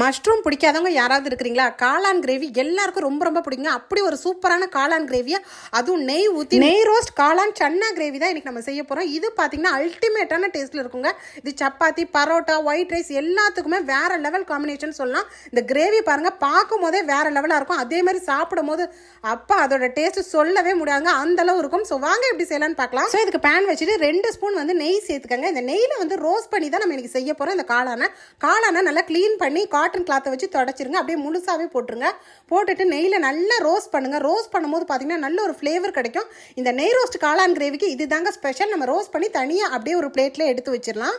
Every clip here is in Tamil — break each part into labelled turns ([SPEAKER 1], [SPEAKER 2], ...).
[SPEAKER 1] மஷ்ரூம் பிடிக்காதவங்க யாராவது இருக்கிறீங்களா? காளான் கிரேவி எல்லாருக்கும் ரொம்ப ரொம்ப பிடிக்குங்க. அப்படி ஒரு சூப்பரான காளான் கிரேவியா அதுவும் நெய் ஊற்றி நெய் ரோஸ்ட் காளான் சன்னா கிரேவி தான் இன்றைக்கி நம்ம செய்ய போகிறோம் இது பார்த்திங்கன்னா அல்டிமேட்டான டேஸ்ட்டில் இருக்குங்க. இது சப்பாத்தி பரோட்டா ஒயிட் ரைஸ் எல்லாத்துக்குமே வேறு லெவல் காம்பினேஷன் சொல்லலாம். இந்த கிரேவி பாருங்கள் பார்க்கும் போதே வேற லெவலாக இருக்கும். அதே மாதிரி சாப்பிடும் போது அப்போ அதோட டேஸ்ட்டு சொல்லவே முடியாதுங்க. அந்தளவு இருக்கும். ஸோ வாங்க எப்படி செய்யலாம்னு பார்க்கலாம். ஸோ இதுக்கு பேன் வச்சுட்டு ரெண்டு ஸ்பூன் வந்து நெய் சேர்த்துக்கங்க. இந்த நெய்யில் வந்து ரோஸ்ட் பண்ணி தான் நம்ம இன்றைக்கி செய்ய போகிறோம் இந்த காளானை காளானை நல்லா க்ளீன் பண்ணி காட்டன் கிளாத்தை வச்சு தொடச்சிருங்க. அப்படியே முழுசாகவே போட்டுருங்க. போட்டுட்டு நெய்யில் நல்லா ரோஸ்ட் பண்ணுங்கள் ரோஸ்ட் பண்ணும்போது பார்த்தீங்கன்னா நல்ல ஒரு ஃப்ளேவர் கிடைக்கும். இந்த நெய் ரோஸ்ட் காளான் கிரேவிக்கு இதுதாங்க ஸ்பெஷல் நம்ம ரோஸ்ட் பண்ணி தனியாக அப்படியே ஒரு பிளேட்டில் எடுத்து வச்சிடலாம்.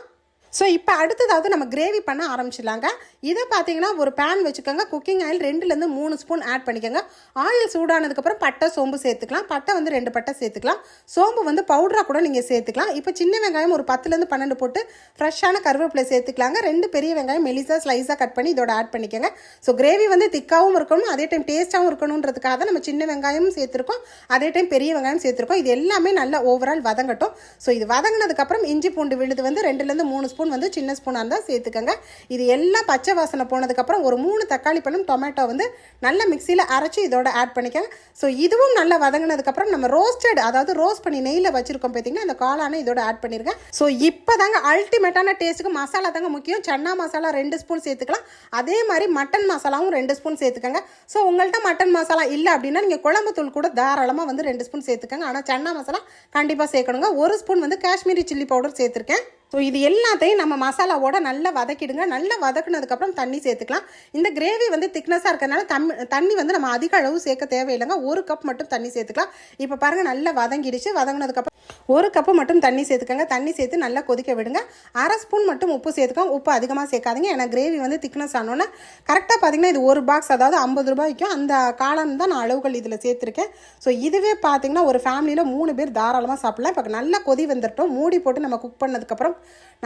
[SPEAKER 1] ஸோ இப்போ அடுத்ததாவது நம்ம கிரேவி பண்ண ஆரம்பிச்சிடலாங்க. இதை பார்த்தீங்கன்னா ஒரு பேன் வச்சுக்கோங்க. குக்கிங் ஆயில் ரெண்டுலேருந்து மூணு ஸ்பூன் ஆட் பண்ணிக்கோங்க. ஆயில் சூடானதுக்கப்புறம் பட்டை சோம்பு சேர்த்துக்கலாம். பட்டை வந்து ரெண்டு பட்டை சேர்த்துக்கலாம். சோம்பு வந்து பவுடராக கூட நீங்கள் சேர்த்துக்கலாம். இப்போ சின்ன வெங்காயம் ஒரு பத்துலேருந்து பன்னெண்டு போட்டு ஃப்ரெஷ்ஷான கருவேப்பிலை சேர்த்துக்கலாங்க. ரெண்டு பெரிய வெங்காயம் மெலிசா ஸ்லைஸாக கட் பண்ணி இதோட ஆட் பண்ணிக்கோங்க. ஸோ கிரேவி வந்து திக்காகவும் இருக்கணும். அதே டைம் டேஸ்ட்டாகவும் இருக்கணுன்றதுக்காக தான் நம்ம சின்ன வெங்காயமும் சேர்த்துருக்கோம். அதே டைம் பெரிய வெங்காயம் சேர்த்துருக்கோம். இது எல்லாமே நல்லா ஓவரால் வதங்கட்டும். ஸோ இது வதங்கினதுக்கப்புறம் இஞ்சி பூண்டு விழுது வந்து ரெண்டுலேருந்து மூணு ஸ்பூன் வந்து சின்ன ஸ்பூனாக இருந்தால் சேர்த்துக்கோங்க. இது எல்லாம் பச்சை வாசனை போனதுக்கப்புறம் ஒரு மூணு தக்காளி பழம் டொமேட்டோ வந்து நல்லா மிக்சியில் அரைச்சி இதோட ஆட் பண்ணிக்கோங்க. ஸோ இதுவும் நல்லா வதங்கினதுக்கப்புறம் நம்ம ரோஸ்டட் அதாவது ரோஸ்ட் பண்ணி நெய்யில் வச்சுருக்கோம் பார்த்தீங்கன்னா அந்த காளான இதோட ஆட் பண்ணியிருக்கேன் ஸோ இப்போ தாங்க அல்டிமேட்டான டேஸ்ட்டுக்கு மசாலா தாங்க முக்கியம். சன்னா மசாலா ரெண்டு ஸ்பூன் சேர்த்துக்கலாம். அதே மாதிரி மட்டன் மசாலாவும் ரெண்டு ஸ்பூன் சேர்த்துக்கோங்க. ஸோ உங்கள்கிட்ட மட்டன் மசாலா இல்லை அப்படின்னா நீங்கள் குழம்பு தூள் கூட தாராளமாக வந்து ரெண்டு ஸ்பூன் சேர்த்துக்கோங்க. ஆனால் சன்னா மசாலா கண்டிப்பாக சேர்க்கணுங்க. ஒரு ஸ்பூன் வந்து காஷ்மீரி சில்லி பவுடர் சேர்த்துருக்கேன். ஸோ இது எல்லாத்தையும் நம்ம மசாலாவோட நல்லா வதக்கிடுங்க. நல்லா வதக்குனதுக்கப்புறம் தண்ணி சேர்த்துக்கலாம். இந்த கிரேவி வந்து திக்னஸாக இருக்கிறதுனால தம் தண்ணி வந்து நம்ம அதிக அளவு சேர்க்க தேவையில்லைங்க. ஒரு கப் மட்டும் தண்ணி சேர்த்துக்கலாம். இப்போ பாருங்கள் நல்லா வதங்கிடுச்சு. வதங்கினதுக்கப்புறம் ஒரு கப்பு மட்டும் தண்ணி சேர்த்துக்கோங்க. தண்ணி சேர்த்து நல்லா கொதிக்க விடுங்க. அரை ஸ்பூன் மட்டும் உப்பு சேர்த்துக்கோங்க. உப்பு அதிகமாக சேர்க்காதீங்க. ஏன்னா கிரேவி வந்து திக்னஸ் ஆனோன்னே கரெக்டாக பார்த்தீங்கன்னா இது ஒரு பாக்ஸ் அதாவது ஐம்பது ரூபாய்க்கும் அந்த காளான் தான் நான் அளவுகள் இதில் சேர்த்துருக்கேன். ஸோ இதுவே பார்த்தீங்கன்னா ஒரு ஃபேமிலியில் மூணு பேர் தாராளமாக சாப்பிடலாம். இப்போ நல்லா கொதி வந்துட்டோம் மூடி போட்டு நம்ம குக் பண்ணதுக்கப்புறம்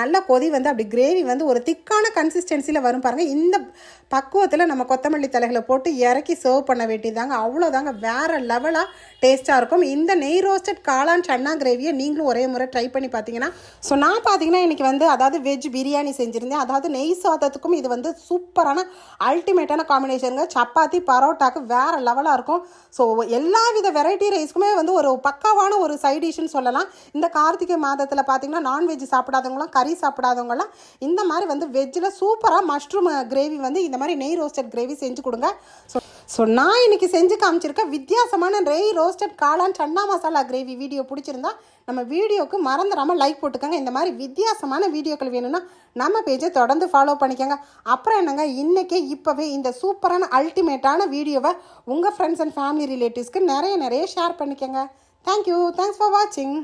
[SPEAKER 1] நல்லா கொதி வந்து அப்படி கிரேவி வந்து ஒரு திக்கான கன்சிஸ்டன்சியில் வரும் பாருங்கள் இந்த பக்குவத்தில் நம்ம கொத்தமல்லி தலைகளை போட்டு இறக்கி சர்வ் பண்ண வேண்டியதாங்க அவ்வளோதாங்க வேறு லெவலாக டேஸ்ட்டாக இருக்கும். இந்த நெய் ரோஸ்டட் காளான் சன்னா கிரேவியை நீங்களும் ஒரே முறை ட்ரை பண்ணி பார்த்தீங்கன்னா ஸோ நான் பார்த்தீங்கன்னா இன்றைக்கி வந்து அதாவது வெஜ் பிரியாணி செஞ்சுருந்தேன். அதாவது நெய் சாதத்துக்கும் இது வந்து சூப்பரான அல்டிமேட்டான காம்பினேஷனுங்க சப்பாத்தி பரோட்டாக்கு வேறு லெவலாக இருக்கும். ஸோ எல்லா வித வெரைட்டி ரைஸ்க்குமே வந்து ஒரு பக்காவான ஒரு சைட் டிஷ்னு சொல்லலாம். இந்த கார்த்திகை மாதத்தில் பார்த்தீங்கன்னா நான்வெஜ் சாப்பிடாதவங்களாம் கறி சாப்பிடாதவங்களாம் இந்த மாதிரி வந்து வெஜ்ஜில் சூப்பராக மஷ்ரூம் கிரேவி வந்து இந்த மாதிரி நெய் ரோஸ்டட் கிரேவி செஞ்சு கொடுங்க. ஸோ ஸோ நான் இன்னைக்கு செஞ்சு காமிச்சிருக்கேன் வித்தியாசமான ரெய் ரோஸ்டட் காளான் சன்னா மசாலா கிரேவி வீடியோ பிடிச்சிருந்தா நம்ம வீடியோக்கு மறந்துடாமல் லைக் போட்டுக்கோங்க. இந்த மாதிரி வித்தியாசமான வீடியோக்கள் வேணும்னா நம்ம பேஜை தொடர்ந்து ஃபாலோ பண்ணிக்கோங்க. அப்புறம் என்னங்க இன்றைக்கே இப்போவே இந்த சூப்பரான அல்டிமேட்டான வீடியோவை உங்கள் ஃப்ரெண்ட்ஸ் அண்ட் ஃபேமிலி ரிலேட்டிவ்ஸ்க்கு நிறைய நிறைய ஷேர் பண்ணிக்கோங்க. தேங்க்யூ தேங்க்ஸ் ஃபார் வாட்சிங்